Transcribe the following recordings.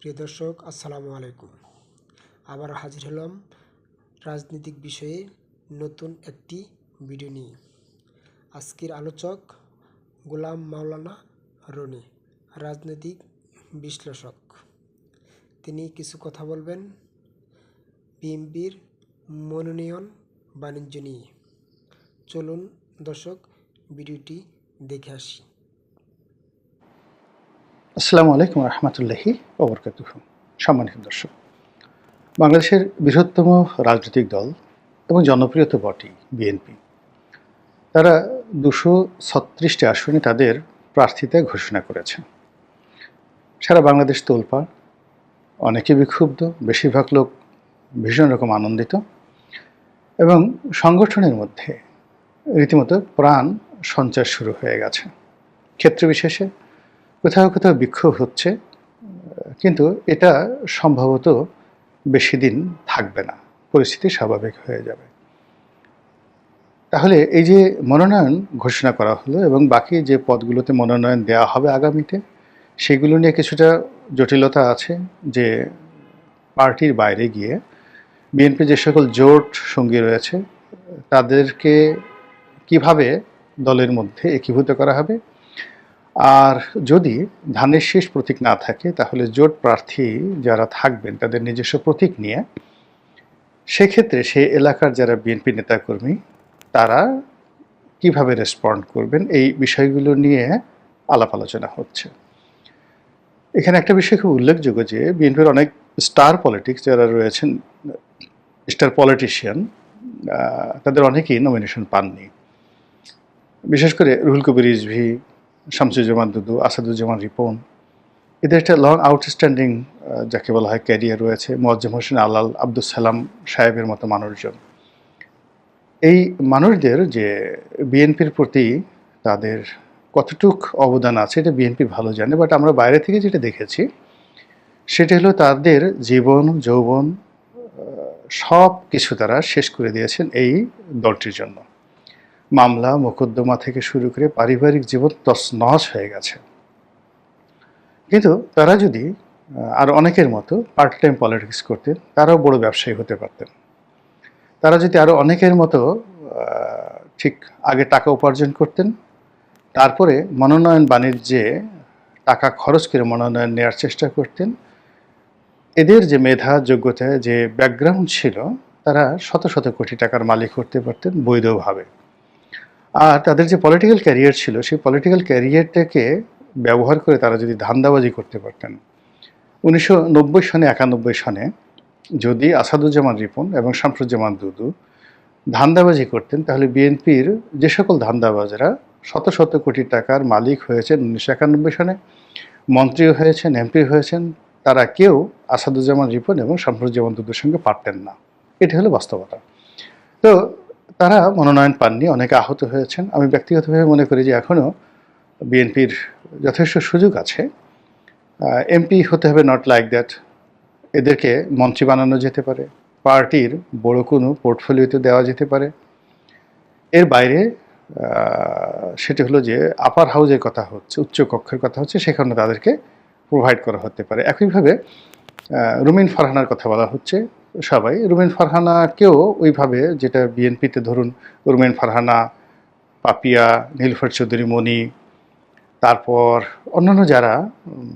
প্রিয় দর্শক, আসসালামু আলাইকুম। আবার হাজির হলাম রাজনৈতিক বিষয়ে নতুন একটি ভিডিও নিয়ে। আজকের আলোচক গোলাম মাওলানা রনি, রাজনৈতিক বিশ্লেষক। তিনি কিছু কথা বলবেন। বিএনপির মনোনয়ন বাণিজ্য নিয়ে। চলুন দর্শক, ভিডিওটি দেখে আসি। আসসালামু আলাইকুম রহমতুল্লাহি ওবরকাতুহ সম্মানিত দর্শক, বাংলাদেশের বৃহত্তম রাজনৈতিক দল এবং জনপ্রিয় তো বটেই বিএনপি। তারা দুশো ছত্রিশটি আসনে তাদের প্রার্থিতা ঘোষণা করেছে। সারা বাংলাদেশ তোলপাড়, অনেকে বিক্ষুব্ধ, বেশিরভাগ লোক ভীষণ রকম আনন্দিত এবং সংগঠনের মধ্যে রীতিমতো প্রাণ সঞ্চার শুরু হয়ে গেছে। ক্ষেত্র বিশেষে কোথাও কোথাও বিক্ষোভ হচ্ছে, কিন্তু এটা সম্ভবত বেশি দিন থাকবে না, পরিস্থিতি স্বাভাবিক হয়ে যাবে। তাহলে এই যে মনোনয়ন ঘোষণা করা হলো এবং বাকি যে পদগুলোতে মনোনয়ন দেওয়া হবে আগামীতে, সেগুলো নিয়ে কিছুটা জটিলতা আছে যে পার্টির বাইরে গিয়ে বিএনপি যে সকল জোট সঙ্গী রয়েছে, তাদেরকে কীভাবে দলের মধ্যে একীভূত করা হবে? আর যদি ধানের শেষ প্রতীক না থাকে, তাহলে জোট প্রার্থী যারা থাকবেন, তাদের নিজস্ব প্রতীক নিয়ে, সেক্ষেত্রে সেই এলাকার যারা বিএনপি নেতাকর্মী, তারা কীভাবে রেসপন্ড করবেন? এই বিষয়গুলো নিয়ে আলাপ আলোচনা হচ্ছে। এখানে একটা বিষয় খুব উল্লেখযোগ্য যে, বিএনপির অনেক স্টার পলিটিক্স যারা রয়েছেন স্টার পলিটিশিয়ান তাদের অনেকেই নমিনেশন পাননি। বিশেষ করে রুহুল কবির রিজভি, শামসুজ্জামান দুদু, আসাদুজ্জামান রিপন। এদের একটা লং আউটস্ট্যান্ডিং যাকে বলা হয় ক্যারিয়ার রয়েছে, মোয়াজ্জম হোসেন আলাল আব্দুল সালাম সাহেবের মতো মানুষজন। এই মানুষদের যে বিএনপির প্রতি তাদের কতটুক অবদান আছে, এটা বিএনপি ভালো জানে বাট আমরা বাইরে থেকে যেটা দেখেছি, সেটা হলো তাদের জীবন, যৌবন সব কিছু তারা শেষ করে দিয়েছেন এই দলটির জন্য। মামলা, মোকদ্দমা থেকে শুরু করে পারিবারিক জীবন তছনছ হয়ে গেছে। কিন্তু তারা যদি আর অনেকের মতো পার্ট টাইম পলিটিক্স করতেন, তারাও বড় ব্যবসায়ী হতে পারতেন। তারা যদি আরও অনেকের মতো ঠিক আগে টাকা উপার্জন করতেন, তারপরে মনোনয়ন বাণিজ্যে টাকা খরচ করে মনোনয়ন নেওয়ার চেষ্টা করতেন এদের যে মেধা যোগ্যতা যে ব্যাকগ্রাউন্ড ছিল, তারা শত শত কোটি টাকার মালিক করতে পারতেন বৈধভাবে। আর তাদের যে পলিটিক্যাল ক্যারিয়ার ছিল, সেই পলিটিক্যাল ক্যারিয়ারটাকে ব্যবহার করে তারা যদি ধান্দাবাজি করতে পারতেন। উনিশশো নব্বই সনে, একানব্বই সনে যদি আসাদুজ্জামান রিপন এবং শামসুজ্জামান দুদু ধান্দাবাজি করতেন, তাহলে বিএনপির যে সকল ধান্দাবাজরা শত শত কোটি টাকার মালিক হয়েছেন। উনিশশো একানব্বই সনে মন্ত্রীও হয়েছেন, এমপি হয়েছেন তারা কেউ আসাদুজ্জামান রিপন এবং শামসুজ্জামান দুদুর সঙ্গে পারতেন না। এটি হলো বাস্তবতা। তো তারা মনোনয়ন পাননি, অনেকে আহত হয়েছেন। আমি ব্যক্তিগতভাবে মনে করি যে এখনও বিএনপির যথেষ্ট সুযোগ আছে। এমপি হতে হবে নট লাইক দ্যাট এদেরকে মন্ত্রী বানানো যেতে পারে, পার্টির বড় কোনো পোর্টফোলিওতে দেওয়া যেতে পারে। এর বাইরে সেটি হলো যে আপার হাউজের কথা হচ্ছে, উচ্চ কক্ষের কথা হচ্ছে, সেখানে তাদেরকে প্রোভাইড করা হতে পারে। একইভাবে রুমিন ফারহানার কথা বলা হচ্ছে সবাই। রুমেন ফারহানাকেও ওইভাবে যেটা বিএনপিতে ধরুন রুমেন ফারহানা, পাপিয়া, নীলফার চৌধুরী, মণি, তারপর অন্যান্য যারা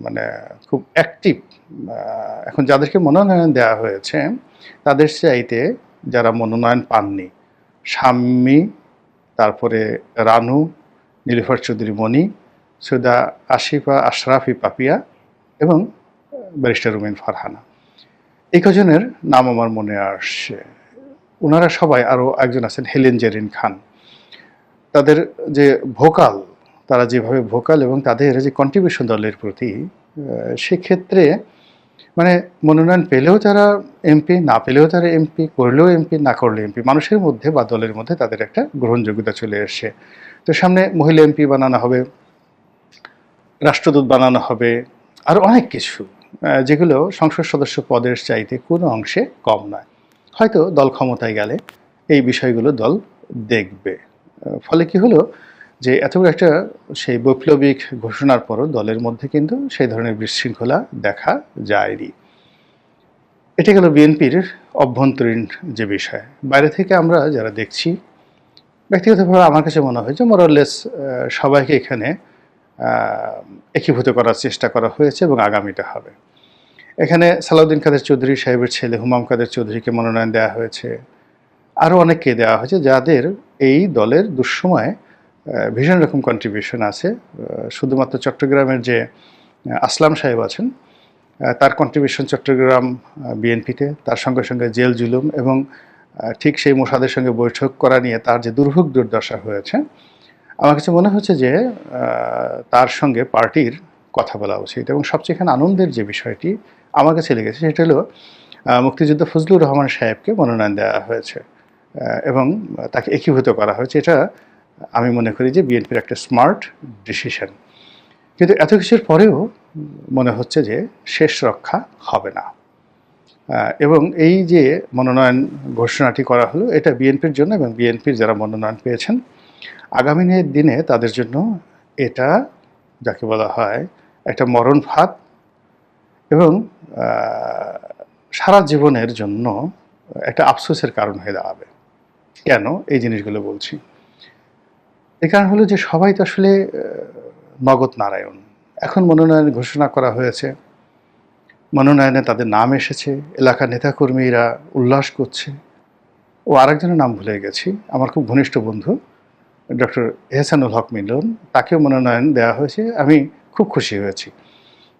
মানে খুব অ্যাক্টিভ এখন যাদেরকে মনোনয়ন দেওয়া হয়েছে, তাদের চাইতে যারা মনোনয়ন পাননি সাম্মি তারপরে রানু, নীলফার চৌধুরী, মণি সৈদা আশিফা আশরাফি পাপিয়া এবং ব্যারিস্টার রুমেন ফারহানা। এই কজনের নাম আমার মনে আসছে। ওনারা সবাই আরও একজন আছেন হেলেন জেরিন খান। তাদের যে ভোকাল, তারা যেভাবে ভোকাল এবং তাদের যে কন্ট্রিবিউশন দলের প্রতি সেক্ষেত্রে মানে মনোনয়ন পেলেও তারা এমপি না পেলেও তারা এমপি করলেও এমপি না করলেও এমপি মানুষের মধ্যে বা দলের মধ্যে তাদের একটা গ্রহণযোগ্যতা চলে এসছে। তো সামনে মহিলা এমপি বানানো হবে, রাষ্ট্রদূত বানানো হবে আর অনেক কিছু যেগুলো সংসদ সদস্য পদের চাইতে কোনো অংশে কম নয়। হয়তো দল ক্ষমতায় গেলে এই বিষয়গুলো দল দেখবে। ফলে কি হলো যে এত একটা সেই বৈপ্লবিক ঘোষণার পরও দলের মধ্যে কিন্তু সেই ধরনের বিশৃঙ্খলা দেখা যায়নি। এটা গেল বিএনপির অভ্যন্তরীণ যে বিষয়। বাইরে থেকে আমরা যারা দেখছি, ব্যক্তিগতভাবে আমার কাছে মনে হয় যে মোরাললেস সবাইকে এখানে একীভূত করার চেষ্টা করা হয়েছে এবং আগামীটা হবে। এখানে সালাউদ্দিন কাদের চৌধুরী সাহেবের ছেলে হুমাম কাদের চৌধুরীকে মনোনয়ন দেওয়া হয়েছে। আরও অনেককে দেওয়া হয়েছে যাদের এই দলের দুঃসময়ে ভীষণ রকম কন্ট্রিবিউশন আছে। শুধুমাত্র চট্টগ্রামের যে আসলাম সাহেব আছেন তার কন্ট্রিবিউশন চট্টগ্রাম বিএনপিতে, তার সঙ্গে সঙ্গে জেল জুলুম এবং ঠিক সেই মোসাদের সঙ্গে বৈঠক করা নিয়ে তার যে দুর্ভোগ দুর্দশা হয়েছে আমার কাছে মনে হচ্ছে যে তার সঙ্গে পার্টির কথা বলা উচিত এবং সবচেয়ে এখানে আনন্দের যে বিষয়টি আমার কাছে লেগেছে সেটা হলো মুক্তিযোদ্ধা ফজলুর রহমান সাহেবকে মনোনয়ন দেওয়া হয়েছে এবং তাকে একীভূত করা হয়েছে। এটা আমি মনে করি যে বিএনপির একটা স্মার্ট ডিসিশন। কিন্তু এত কিছুর পরেও মনে হচ্ছে যে শেষ রক্ষা হবে না। এবং এই যে মনোনয়ন ঘোষণাটি করা হলো, এটা বিএনপির জন্য এবং বিএনপির যারা মনোনয়ন পেয়েছেন আগামী দিনে তাদের জন্য এটা যাকে বলা হয় একটা মরণ ভাত এবং সারা জীবনের জন্য একটা আফসোসের কারণ হয়ে দাঁড়াবে। কেন এই জিনিসগুলো বলছি? এই কারণ হলো যে সবাই তো আসলে নগদ নারায়ণ। এখন মনোনয়ন ঘোষণা করা হয়েছে। মনোনয়নে তাদের নাম এসেছে। এলাকার নেতাকর্মীরা উল্লাস করছে। ও আরেকজনের নাম ভুলে গেছি। আমার খুব ঘনিষ্ঠ বন্ধু ডক্টর এহসানুল হক মিলন, তাকেও মনোনয়ন দেওয়া হয়েছে। আমি খুব খুশি হয়েছি।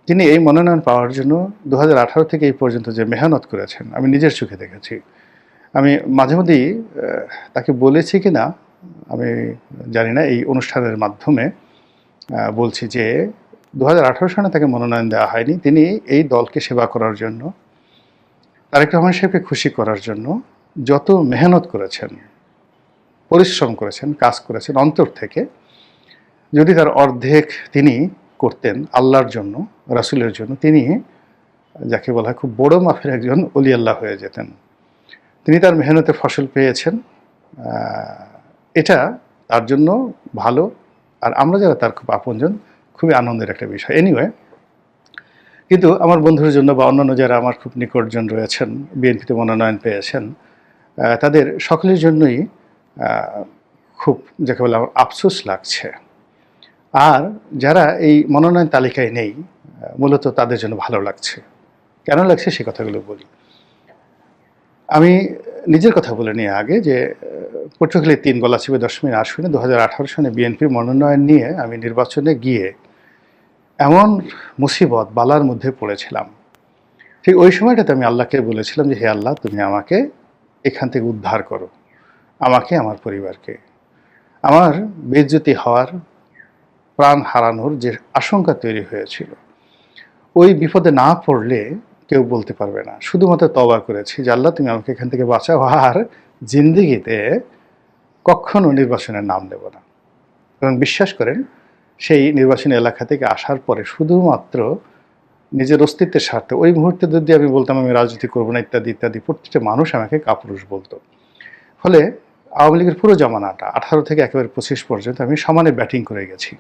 তিনি এই মনোনয়ন পাওয়ার জন্য দু হাজার আঠারো থেকে এই পর্যন্ত যে মেহনত করেছেন, আমি নিজের চোখে দেখেছি। আমি মাঝে মধ্যেই তাকে বলেছি কি না আমি জানি না, এই অনুষ্ঠানের মাধ্যমে বলছি যে দু সালে তাকে মনোনয়ন দেওয়া হয়নি। তিনি এই দলকে সেবা করার জন্য, তারেক রহমান সাহেবকে খুশি করার জন্য যত মেহনত করেছেন পরিশ্রম করেছেন, কাজ করেছেন অন্তর থেকে। যদি তার অর্ধেক তিনি করতেন আল্লাহর জন্য, রাসূলের জন্য, তিনি যাকে বলা হয় খুব বড় মাফের একজন অলি আল্লাহ হয়ে যেতেন। তিনি তার মেহনতে ফসল পেয়েছেন। এটা তার জন্য ভালো। আর আমরা যারা তার খুব আপনজন, খুবই আনন্দের একটা বিষয়। এনিওয়ে কিন্তু আমার বন্ধুর জন্য বা অন্যান্য যারা আমার খুব নিকটজন রয়েছেন, বিএনপিতে মনোনয়ন পেয়েছেন তাদের সকলের জন্যই খুব যাকে বলে আমার আফসোস লাগছে। আর যারা এই মনোনয়ন তালিকায় নেই মূলত তাদের জন্য ভালো লাগছে। কেন লাগছে সে কথাগুলো বলি। আমি নিজের কথা বলে নিয়ে আগে যে আহ, পটুয়াখালীর তিন গলাচিপে দশমী আসনে দু হাজার সনে বিএনপির মনোনয়ন নিয়ে আমি নির্বাচনে গিয়ে এমন মুসিবত বালার মধ্যে পড়েছিলাম। ঠিক ওই সময়টাতে আমি আল্লাহকে বলেছিলাম যে হে আল্লাহ তুমি আমাকে এখান থেকে উদ্ধার করো। আমাকে, আমার পরিবারকে। আমার বেজ্জতি হওয়ার প্রাণ হারানোর যে আশঙ্কা তৈরি হয়েছিল, ওই বিপদে না পড়লে কেউ বলতে পারবে না। শুধুমাত্র তবা করেছি যে, আল্লাহ, তুমি আমাকে এখান থেকে বাঁচাও। আর জিন্দিগিতে কখনো নির্বাচনের নাম নেব না। এবং বিশ্বাস করেন, সেই নির্বাচনী এলাকা থেকে আসার পরে শুধুমাত্র নিজের অস্তিত্বের স্বার্থে, ওই মুহূর্তে যদি আমি বলতাম আমি রাজনীতি করব না, ইত্যাদি ইত্যাদি, প্রত্যেকটা মানুষ আমাকে কাপুরুষ বলতো। ফলে আওয়ামী লীগের পুরো জমানাটা আঠারো থেকে একেবারে পঁচিশ পর্যন্ত আমি সমানে ব্যাটিং করে গেছি।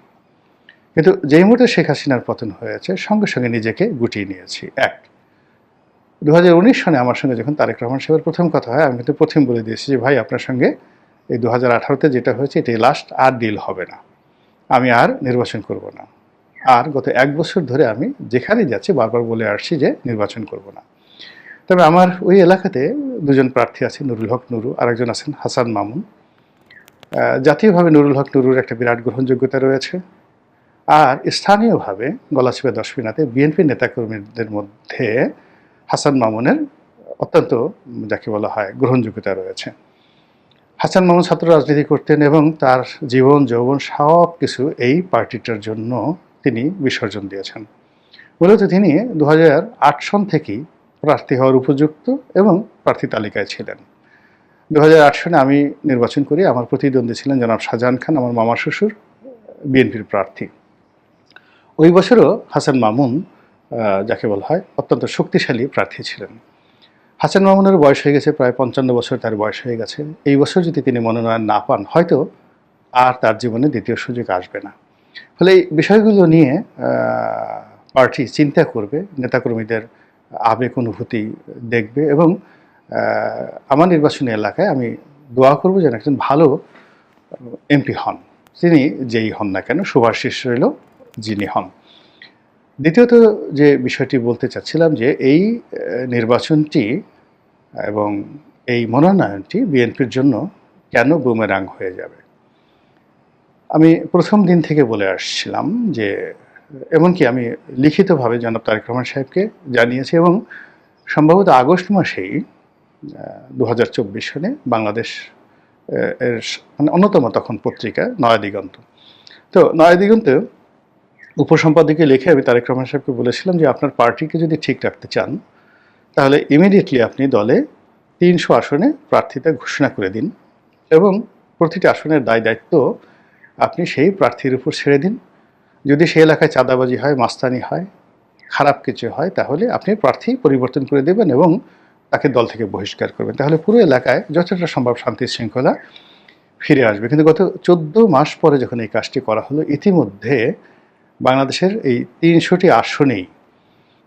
কিন্তু যেই মুহূর্তে শেখ হাসিনার পতন হয়েছে, সঙ্গে সঙ্গে নিজেকে গুটিয়ে নিয়েছি। এক দু হাজার উনিশ সনে আমার সঙ্গে যখন তারেক রহমান সাহেবের প্রথম কথা হয়, আমি কিন্তু প্রথম বলে দিয়েছি যে, ভাই, আপনার সঙ্গে এই দু হাজার আঠারোতে যেটা হয়েছে, এটাই লাস্ট আর ডিল হবে না। আমি আর নির্বাচন করব না। আর গত এক বছর ধরে আমি যেখানেই যাচ্ছি, বারবার বলে আসছি যে, নির্বাচন করব না। তবে আমার ওই এলাকাতে দুজন প্রার্থী আছেন নুরুল হক নুরু, আরেকজন আছেন হাসান মামুন। জাতীয়ভাবে নুরুল হক নুরুর একটা বিরাট গ্রহণযোগ্যতা রয়েছে। আর স্থানীয়ভাবে গলাচিপা দশমিনাতে বিএনপি নেতাকর্মীদের মধ্যে হাসান মামুনের অত্যন্ত, যাকে বলা হয়, গ্রহণযোগ্যতা রয়েছে। হাসান মামুন ছাত্র রাজনীতি করতেন এবং তার জীবন, যৌবন সব কিছু এই পার্টিটার জন্য তিনি বিসর্জন দিয়েছেন। মূলত তিনি দু হাজার আট সন থেকেই প্রার্থী হওয়ার উপযুক্ত এবং প্রার্থী তালিকায় ছিলেন। দু সনে আমি নির্বাচন করি, আমার প্রতিদ্বন্দ্বী ছিলেন জনাব শাহজাহান খান, আমার মামার শ্বশুর, বিএনপির প্রার্থী। ওই বছরও হাসান মামুন যাকে বলা হয়, অত্যন্ত শক্তিশালী প্রার্থী ছিলেন। হাসান মামুনের বয়স হয়ে গেছে প্রায় পঞ্চান্ন বছর, তার বয়স হয়ে গেছে। এই বছর যদি তিনি মনোনয়ন না পান, হয়তো আর তার জীবনে দ্বিতীয় সুযোগ আসবে না। ফলে এই বিষয়গুলো নিয়ে পার্টি চিন্তা করবে, নেতাকর্মীদের আবেগ অনুভূতি দেখবে এবং আমার নির্বাচনী এলাকায় আমি দোয়া করব যেন একজন ভালো এমপি হন। তিনি যেই হন না কেন, সুভাষিস রইল, যিনি হন। দ্বিতীয়ত যে বিষয়টি বলতে চাচ্ছিলাম যে এই নির্বাচনটি এবং এই মনোনয়নটি বিএনপির জন্য কেন বুমেরাং হয়ে যাবে? আমি প্রথম দিন থেকে বলে আসছিলাম যে এমনকি আমি লিখিতভাবে জনাব তারেক রহমান সাহেবকে জানিয়েছি এবং সম্ভবত আগস্ট মাসেই দু হাজার চব্বিশ সনে বাংলাদেশ এর মানে অন্যতম তখন পত্রিকা নয়া দিগন্ত। তো নয়া নয়াদিগন্তে উপসম্পাদকে লিখে আমি তারেক রহমান সাহেবকে বলেছিলাম যে আপনার পার্টিকে যদি ঠিক রাখতে চান, তাহলে ইমিডিয়েটলি আপনি দলে তিনশো আসনে প্রার্থিতা ঘোষণা করে দিন এবং প্রতিটি আসনের দায় দায়িত্ব আপনি সেই প্রার্থীর উপর ছেড়ে দিন। যদি সেই এলাকায় চাঁদাবাজি হয়, মাস্তানি হয়, খারাপ কিছু হয়, তাহলে আপনি প্রার্থী পরিবর্তন করে দেবেন এবং তাকে দল থেকে বহিষ্কার করবেন। তাহলে পুরো এলাকায় যতটা সম্ভব শান্তি শৃঙ্খলা ফিরে আসবে। কিন্তু গত চোদ্দ মাস পরে যখন এই কাজটি করা হলো, ইতিমধ্যে বাংলাদেশের এই তিনশোটি আসনেই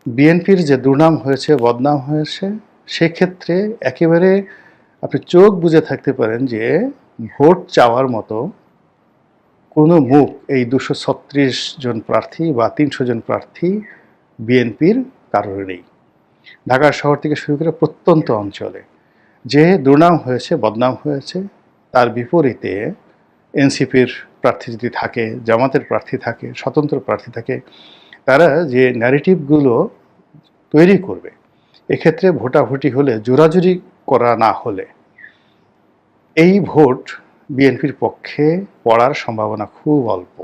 বিএনপির যে দুর্নাম হয়েছে, বদনাম হয়েছে, সেক্ষেত্রে একেবারে আপনি চোখ বুজে থাকতে পারেন যে ভোট চাওয়ার মতো কোনো মুখ এই দুশো ছত্রিশ জন প্রার্থী বা তিনশো জন প্রার্থী বিএনপির কারোর নেই। ঢাকা শহর থেকে শুরু করে প্রত্যন্ত অঞ্চলে যে দুর্নাম হয়েছে, বদনাম হয়েছে, তার বিপরীতে এনসিপির প্রার্থী যদি থাকে, জামাতের প্রার্থী থাকে, স্বতন্ত্র প্রার্থী থাকে, তারা যে ন্যারেটিভগুলো তৈরি করবে, এক্ষেত্রে ভোটাভুটি হলে, জোরাজুরি করা না হলে, এই ভোট বিএনপির পক্ষে পড়ার সম্ভাবনা খুব অল্প।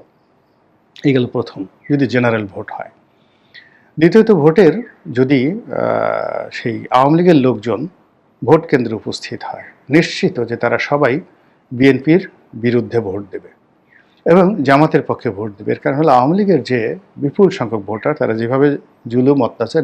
এই গেল প্রথম। যদি জেনারেল ভোট হয়। দ্বিতীয়ত ভোটের যদি সেই আওয়ামী লীগের লোকজন ভোট কেন্দ্রে উপস্থিত হয় নিশ্চিত যে তারা সবাই বিএনপির বিরুদ্ধে ভোট দেবে এবং জামাতের পক্ষে ভোট দেবে। এর কারণ হলো আওয়ামী লীগের যে বিপুল সংখ্যক ভোটার তারা যেভাবে জুলুম অত্যাচার